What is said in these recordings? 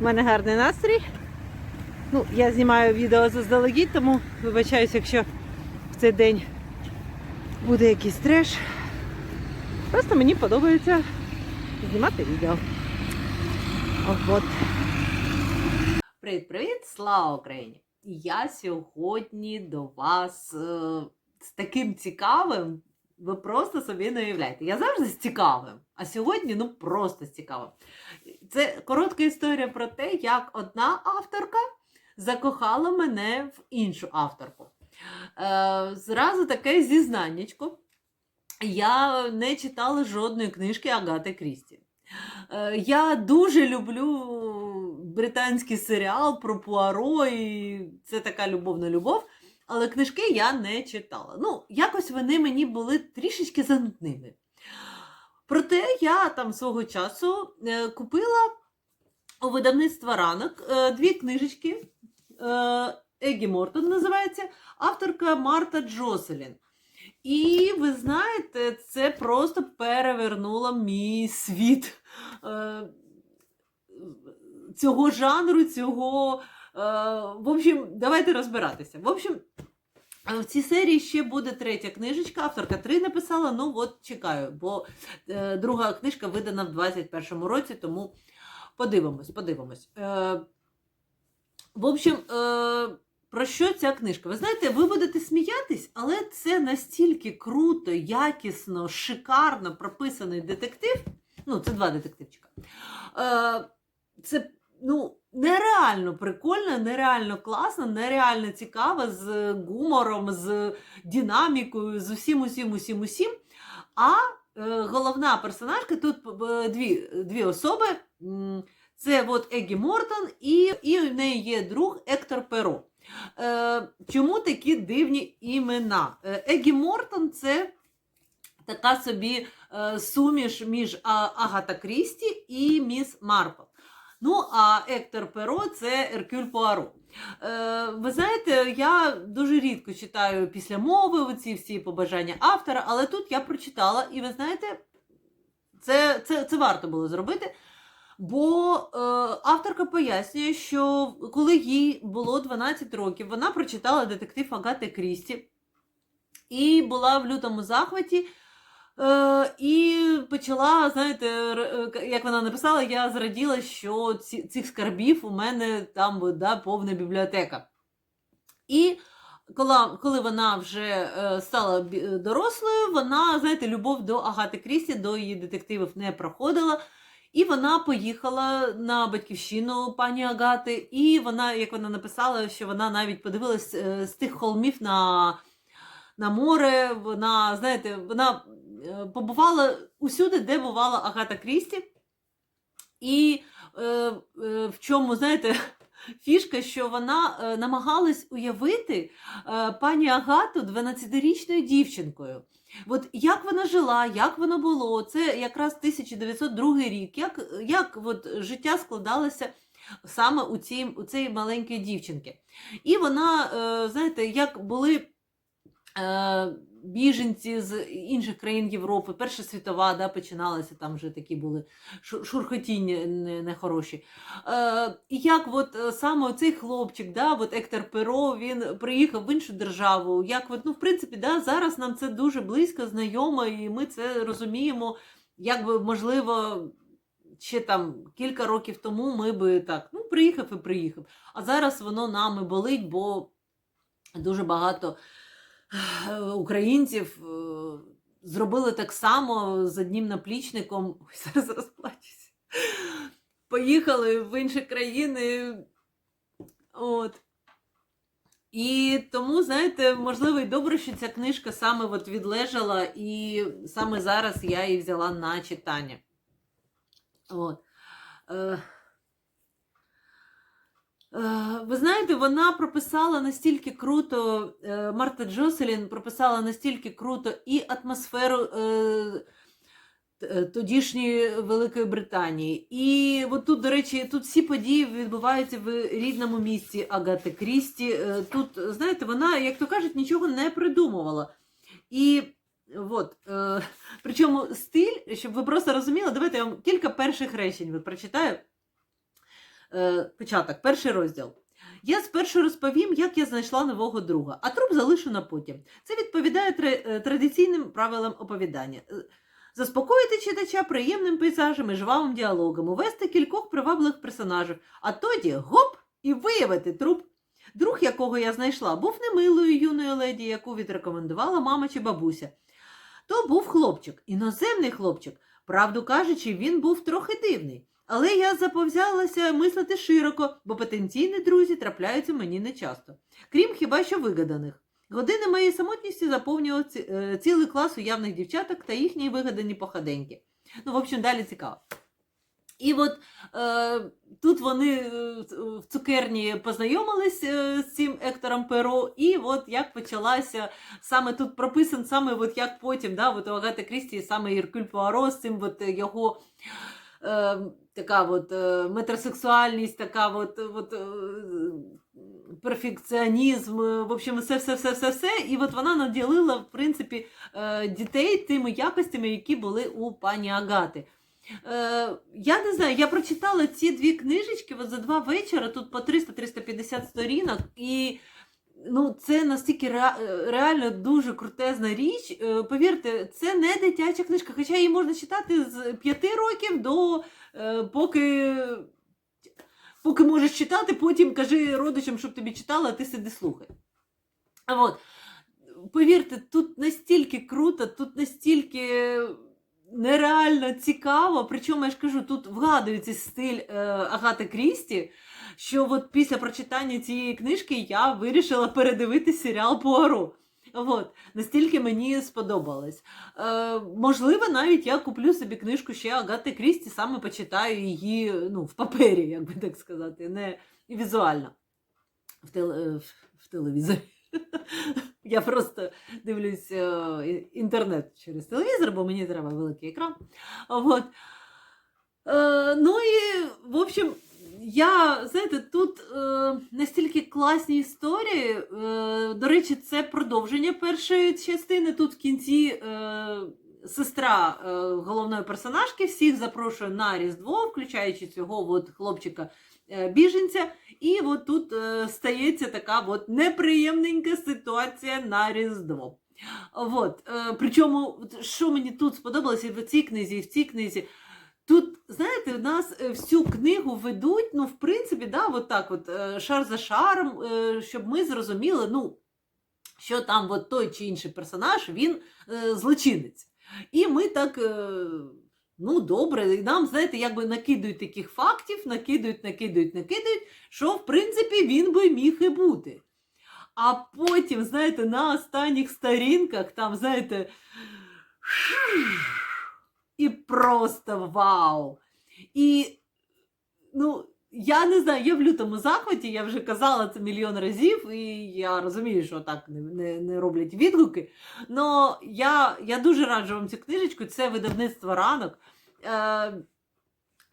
У мене гарний настрій. Ну, я знімаю відео заздалегідь, тому вибачаюсь, якщо в цей день буде якийсь треш. Просто мені подобається знімати відео. От. Привіт-привіт! Слава Україні! Я сьогодні до вас е, з таким цікавим. Ви просто собі не уявляєте. Я завжди з цікавим, а сьогодні ну просто з цікавим. Це коротка історія про те, як одна авторка закохала мене в іншу авторку. Е, зразу таке зізнаннячко. Я не читала жодної книжки Агати Крісті. Е, Я дуже люблю британський серіал про Пуаро, і це така любовна любов. Але книжки я не читала. Ну, якось вони мені були трішечки занудними. Проте я там свого часу е, купила у видавництва ранок е, дві книжечки. Е, Егі Мортон називається, авторка Марта Джоселін. І ви знаєте, це просто перевернуло мій світ цього жанру, цього. В общем, давайте розбиратися. В общем, в цій серії ще буде третя книжечка. Авторка три написала. Ну от чекаю, бо е, друга книжка видана в 21-му році, тому подивимось, подивимось. Е, в общем, е, про що ця книжка? Ви знаєте, ви будете сміятись, але це настільки круто, якісно, шикарно прописаний детектив. Ну, це два детективчика. Е, це ну, нереально прикольно, нереально класно, нереально цікаво, з гумором, з динамікою, з усім, усім, усім, усім. А е, головна персонажка тут е, дві, дві особи. Це от Егі Мортон і, і в неї є друг Ектор Перо. Е, чому такі дивні імена? Егі Мортон це така собі е, суміш між А- Агата Крісті і міс Марпл. Ну, а Ектор Перо це Еркюль Пуаро. Е, ви знаєте, я дуже рідко читаю після мови оці всі побажання автора, але тут я прочитала, і ви знаєте, це, це, це варто було зробити. Бо е, авторка пояснює, що коли їй було 12 років, вона прочитала детектив Агати Крісті і була в лютому захваті. Е, і почала, знаєте, е, як вона написала, я зраділа, що цих скарбів у мене там да, повна бібліотека. І коли, коли вона вже е, стала дорослою, вона, знаєте, любов до Агати Крісті, до її детективів не проходила. І вона поїхала на батьківщину пані Агати, і вона, як вона написала, що вона навіть подивилась з тих холмів на, на море. Вона, знаєте, вона побувала усюди, де бувала Агата Крісті. І е, е, в чому, знаєте, фішка, що вона е, намагалась уявити е, пані Агату 12-річною дівчинкою. От як вона жила, як воно було, це якраз 1902 рік, як, як от життя складалося саме у цій, у цієї маленької дівчинки. І вона, е, знаєте, як були е, біженці з інших країн Європи, Перша світова да, починалася, там вже такі були шурхотіння нехороші. Е, і як от е, саме цей хлопчик, да, от Ектор Перо, він приїхав в іншу державу. Як от, ну, в принципі, да, зараз нам це дуже близько, знайомо, і ми це розуміємо, як би можливо. Ще там кілька років тому ми би так, ну, приїхав і приїхав. А зараз воно нами болить, бо дуже багато українців е, зробили так само з одним наплічником. Ой, зараз розплачуся. Поїхали в інші країни. От. І тому, знаєте, можливо, і добре, що ця книжка саме от відлежала, і саме зараз я її взяла на читання. От. Е, Ви знаєте, вона прописала настільки круто, е, Марта Джоселін прописала настільки круто і атмосферу е, тодішньої Великої Британії. І от тут, до речі, тут всі події відбуваються в рідному місті Агати Крісті. Тут, знаєте, вона, як то кажуть, нічого не придумувала. І от, причому стиль, щоб ви просто розуміли, давайте я вам кілька перших речень ви прочитаю. Е, початок, перший розділ. Я спершу розповім, як я знайшла нового друга, а труп залишу на потім. Це відповідає е, традиційним правилам оповідання. Е, Заспокоїти читача приємним пейзажем і жвавим діалогом, увести кількох привабливих персонажів, а тоді гоп і виявити труп. Друг, якого я знайшла, був не милою юною леді, яку відрекомендувала мама чи бабуся. То був хлопчик, іноземний хлопчик. Правду кажучи, він був трохи дивний. Але я заповзялася мислити широко, бо потенційні друзі трапляються мені нечасто. Крім хіба що вигаданих. Години моєї самотності заповнював е, цілий клас уявних дівчаток та їхні вигадані походеньки. Ну, в общем, далі цікаво. І от е, тут вони е, в цукерні познайомились е, з цим Ектором Перо, і от як почалася саме тут прописан саме от як потім, да, от у Агати Крісті, саме Іркюль Пуаро з цим от його е, така от е, метросексуальність, така от, от е, перфекціонізм, е, в общем, все, все, все, все, все. І от вона наділила, в принципі, дітей тими якостями, які були у пані Агати. Я не знаю, я прочитала ці дві книжечки от за два вечора, тут по 300-350 сторінок, і ну, це настільки ре- реально дуже крутезна річ. Е, повірте, це не дитяча книжка, хоча її можна читати з 5 років до е, поки. Поки можеш читати, потім кажи родичам, щоб тобі читали, а ти сиди слухай. А от, повірте, тут настільки круто, тут настільки нереально цікаво. Причому я ж кажу, тут вгадується стиль е, Агати Крісті, що от після прочитання цієї книжки я вирішила передивити серіал Пуаро. От, настільки мені сподобалось. Е, можливо, навіть я куплю собі книжку ще Агати Крісті, саме почитаю її ну, в папері, як би так сказати, не візуально в, теле, в- в телевізорі. Я просто дивлюсь е, інтернет через телевізор, бо мені треба великий екран. От. Е, ну і, в общем, я, знаєте, тут е, настільки класні історії. Е, до речі, це продовження першої частини. Тут в кінці е, сестра е, головної персонажки всіх запрошує на Різдво, включаючи цього от хлопчика е. І от тут е, стається така от неприємненька ситуація на Різдво. От, е, причому, що мені тут сподобалося в цій книзі, і в цій книзі. Тут, знаєте, у нас е, всю книгу ведуть, ну, в принципі, да, от так, от, е, шар за шаром, е, щоб ми зрозуміли, ну, що там от той чи інший персонаж, він злочинець. І ми так, ну, добре, і нам, знаєте, якби накидують таких фактів, накидують, накидують, накидують, що, в принципі, він би міг і бути. А потім, знаєте, на останніх сторінках, там, знаєте, і просто вау! І, ну, я не знаю, я в лютому захваті, я вже казала це мільйон разів, і я розумію, що так не, не, не роблять відгуки. Но я, я дуже раджу вам цю книжечку, це видавництво ранок. Е,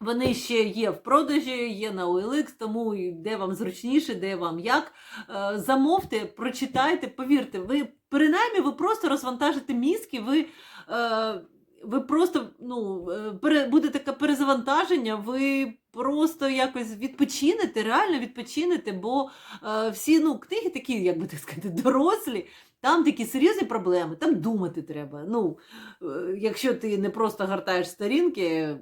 вони ще є в продажі, є на OLX, тому де вам зручніше, де вам як. Е, замовте, прочитайте, повірте, ви принаймні ви просто розвантажите мізки, ви. Е, ви просто ну, е, буде таке перезавантаження, ви просто якось відпочинете, реально відпочинете, бо е, всі ну, книги такі, як би так сказати, дорослі, там такі серйозні проблеми, там думати треба. Ну, е, якщо ти не просто гартаєш сторінки,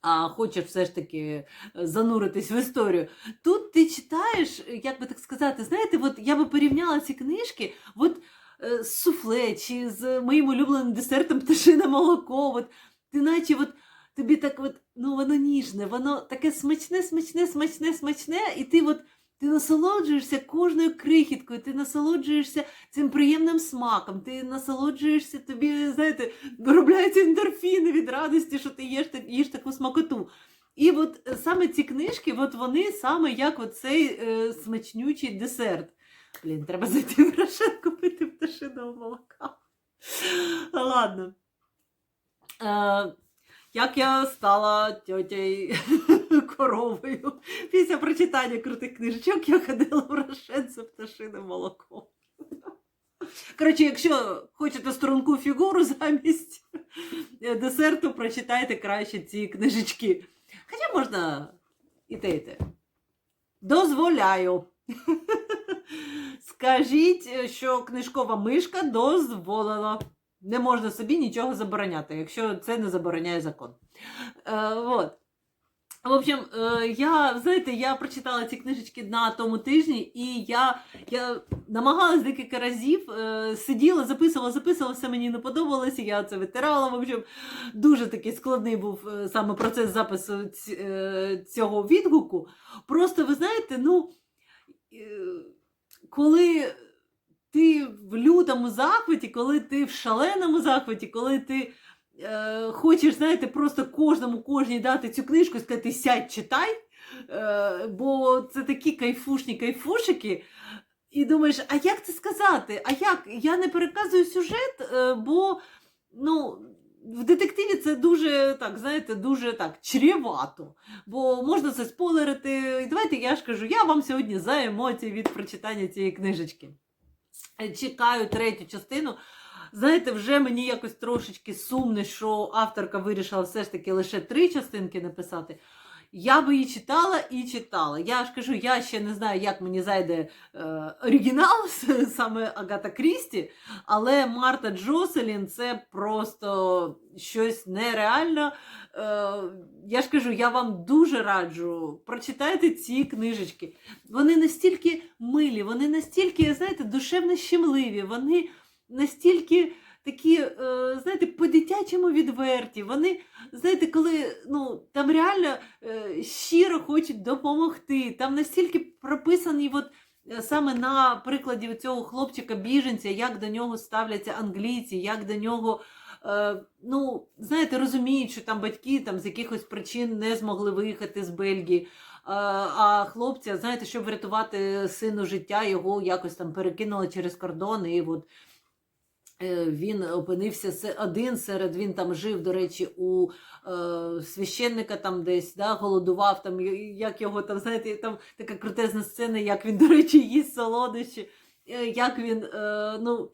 а хочеш все ж таки е, зануритись в історію. Тут ти читаєш, як би так сказати, знаєте, от я би порівняла ці книжки. От суфле чи з моїм улюбленим десертом пташине молоко. От, ти наче от, тобі так от, ну воно ніжне, воно таке смачне, смачне, смачне, смачне, і ти от. Ти насолоджуєшся кожною крихіткою, ти насолоджуєшся цим приємним смаком, ти насолоджуєшся тобі, знаєте, виробляються ендорфіни від радості, що ти їш, їш таку смакоту. І от е, саме ці книжки, от вони саме як оцей е, смачнючий десерт. Блін, треба зайти в Рошен купити пташиного молока. Ладно. Е, як я стала тьотєю коровою після прочитання крутих книжечок, я ходила в Рошен за пташиним молоком. Коротше, якщо хочете струнку фігуру замість десерту, прочитайте краще ці книжечки. Хоча можна і те, і те. Дозволяю. Скажіть, що книжкова мишка дозволила. Не можна собі нічого забороняти, якщо це не забороняє закон. Е, вот. В общем, е, я, знаєте, я прочитала ці книжечки на тому тижні, і я, я намагалась декілька разів, е, сиділа, записувала, записувала, все мені не подобалося, я це витирала. В общем, дуже такий складний був е, саме процес запису ць- е, цього відгуку. Просто ви знаєте, ну, е, коли ти в лютому захваті, коли ти в шаленому захваті, коли ти е, хочеш, знаєте, просто кожному кожній дати цю книжку і сказати сядь, читай, е, бо це такі кайфушні кайфушики. І думаєш, а як це сказати? А як? Я не переказую сюжет, е, бо ну, в детективі це дуже так, знаєте, дуже так чрівато. Бо можна це спойлерити. І давайте я ж кажу, я вам сьогодні за емоції від прочитання цієї книжечки. Е, Чекаю третю частину. Знаєте, вже мені якось трошечки сумно, що авторка вирішила все ж таки лише три частинки написати. Я би її читала і читала. Я ж кажу, я ще не знаю, як мені зайде е, оригінал, саме Агата Крісті, але Марта Джоселін це просто щось нереально. Е, я ж кажу, я вам дуже раджу, прочитайте ці книжечки. Вони настільки милі, вони настільки, знаєте, душевно щемливі, вони настільки такі, е, знаєте, по-дитячому відверті. Вони, знаєте, коли ну, там реально е, щиро хочуть допомогти. Там настільки прописані, от, е, саме на прикладі цього хлопчика-біженця, як до нього ставляться англійці, як до нього. Ну, знаєте, розуміють, що там батьки там, з якихось причин не змогли виїхати з Бельгії. А хлопця, знаєте, щоб врятувати сину життя, його якось там перекинули через кордон, і от він опинився один серед він там жив, до речі, у е, священника там десь, да, голодував, там, як його там, знаєте, там така крутезна сцена, як він, до речі, їсть солодощі, е, як він, е, ну,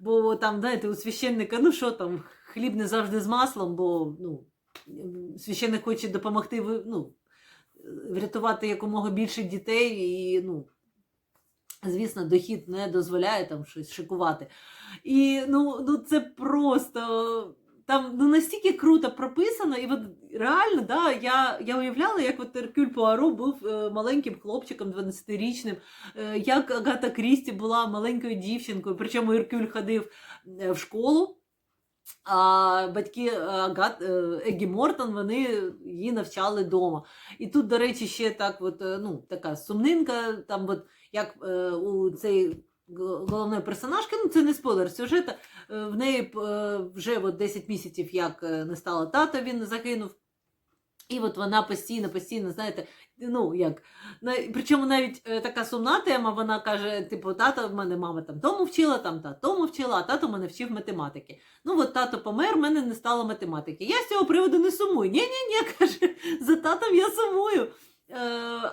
бо там, знаєте, у священника, ну що там, хліб не завжди з маслом, бо ну, священник хоче допомогти ну, врятувати якомога більше дітей і, ну, звісно, дохід не дозволяє там щось шикувати. І ну, ну це просто. Там ну, настільки круто прописано, і от реально, да, я, я уявляла, як от Еркюль Пуаро був е, маленьким хлопчиком 12-річним, е, як Агата Крісті була маленькою дівчинкою, причому Еркюль ходив е, в школу, а батьки Агат, Егі Мортон вони її навчали вдома. І тут, до речі, ще так, от, ну, така сумнинка, там, от, як е, у цей головної персонажки, ну це не спойлер сюжета, е, в неї е, вже от 10 місяців, як е, не стало тата, він загинув. І от вона постійно, постійно, знаєте, ну як. Причому навіть е, така сумна тема, вона каже: типу, тата в мене мама там тому вчила, там та тому вчила, а тато мене вчив математики. Ну от тато помер, в мене не стало математики. Я з цього приводу не сумую. Ні, ні, ні, каже, за татом я сумую. Е,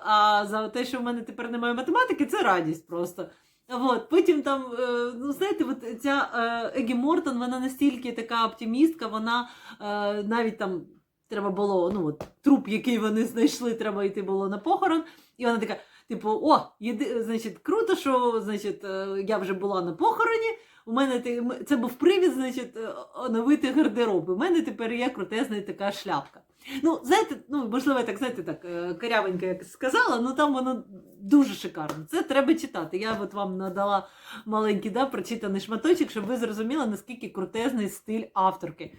а за те, що в мене тепер немає математики, це радість просто. От, потім там, е, ну знаєте, от ця Егі Мортон, вона настільки така оптимістка, вона е, навіть там треба було, ну от труп, який вони знайшли, треба йти було на похорон. І вона така, типу, о, єди, значить, круто, що значить, я вже була на похороні. У мене це був привід, значить, оновити гардероб. У мене тепер є крутезна така шляпка. Ну, знаєте, ну можливо, я так знаєте, так е, корявенько як сказала, ну там воно дуже шикарно. Це треба читати. Я от вам надала маленький да, прочитаний шматочок, щоб ви зрозуміли, наскільки крутезний стиль авторки.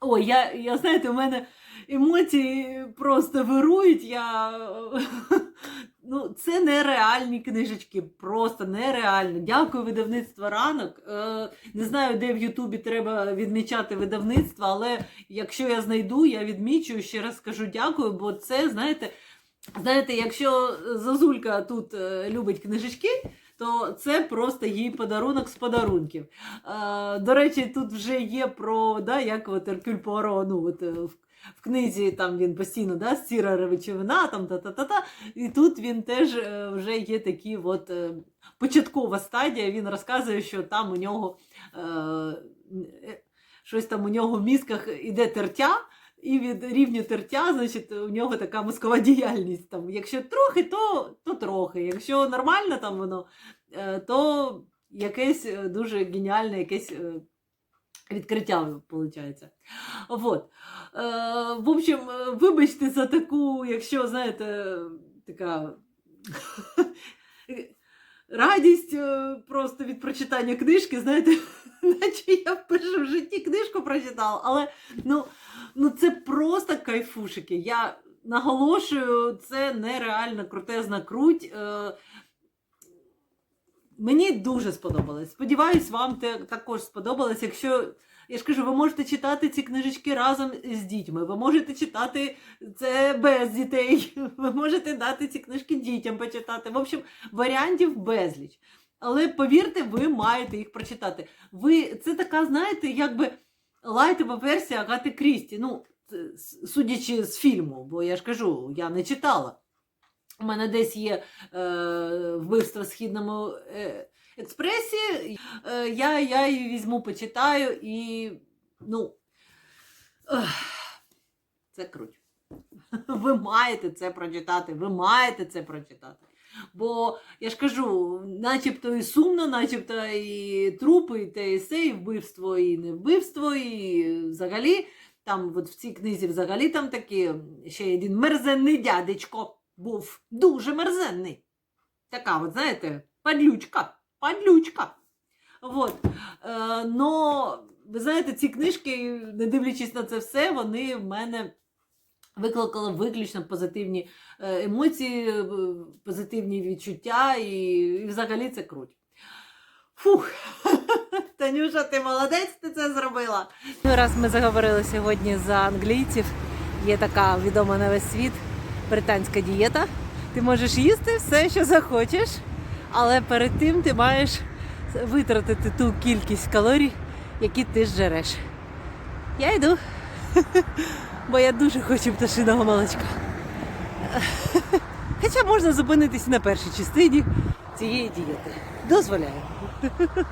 Ой, я, я знаєте, у мене емоції просто вирують. Я... Ну, це нереальні книжечки, просто нереально. Дякую, видавництво ранок. Е, не знаю, де в Ютубі треба відмічати видавництво, але якщо я знайду, я відмічу ще раз скажу дякую, бо це, знаєте, знаєте, якщо Зазулька тут е, любить книжечки, то це просто їй подарунок з подарунків. Е, до речі, тут вже є про да, як от Еркюль Пуаро, ну, от, е, в, книзі там він постійно да, сіра речовина, там та-та-та-та. І тут він теж е, вже є такі от, е, початкова стадія. Він розказує, що там у нього е, е, щось там у нього в мізках іде тертя. і від рівня тертя, значить, у нього така мозкова діяльність. Там, якщо трохи, то, то трохи. Якщо нормально там воно, то якесь дуже геніальне якесь відкриття виходить. Вот. Е, в общем, е, вибачте за таку, якщо, знаєте, така радість е, просто від прочитання книжки, знаєте, наче я вперше в житті книжку прочитала, але ну, ну це просто кайфушики. Я наголошую, це нереально крутезна круть. Е, Мені дуже сподобалось. Сподіваюсь, вам те також сподобалось. Якщо я ж кажу, ви можете читати ці книжечки разом з дітьми, ви можете читати це без дітей, ви можете дати ці книжки дітям почитати. В общем, варіантів безліч. Але повірте, ви маєте їх прочитати. Ви це така, знаєте, якби лайтова версія Агати Крісті. Ну, судячи з фільму, бо я ж кажу, я не читала. У мене десь є е, вбивство в східному е, експресі. Е, я, я її візьму, почитаю і. Ну. ех, це круть. Ви маєте це прочитати, ви маєте це прочитати. Бо я ж кажу, начебто і сумно, начебто і трупи, і те, і се, і вбивство, і не вбивство, і взагалі. Там от в цій книзі взагалі там такі ще один мерзенний дядечко був. Дуже мерзенний. Така, от, знаєте, падлючка. Падлючка. От. Е, но, ви знаєте, ці книжки, не дивлячись на це все, вони в мене викликали виключно позитивні е, емоції, е, позитивні відчуття, і, і взагалі це круть. Фух. Танюша, ти молодець, ти це зробила. Ну, раз ми заговорили сьогодні за англійців, є така відома на весь світ британська дієта. Ти можеш їсти все, що захочеш, але перед тим ти маєш витратити ту кількість калорій, які ти зжереш. Я йду, бо я дуже хочу пташиного молочка. Хоча можна зупинитись на першій частині цієї дієти. Дозволяю.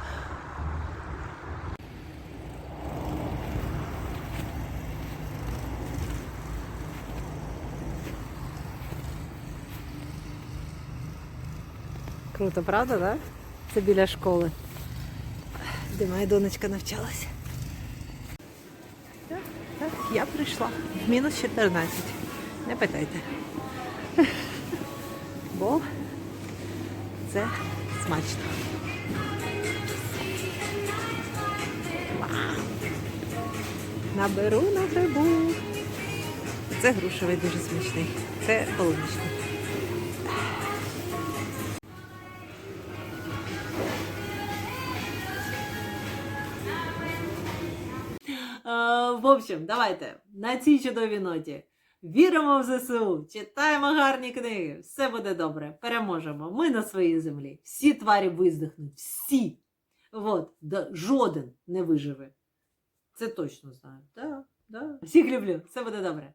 Круто, правда, да? Це біля школи, де моя донечка навчалася. Так, так, я прийшла мінус 14. Не питайте. Бо це смачно. Наберу на грибу. Це грушевий дуже смачний. Це полуничний. В общем, давайте на цій чудовій ноті. Віримо в ЗСУ, читаємо гарні книги, все буде добре, переможемо. Ми на своїй землі. Всі тварі виздихнуть, всі. От, да, жоден не виживе. Це точно знаю. Да, да. Всіх люблю, все буде добре.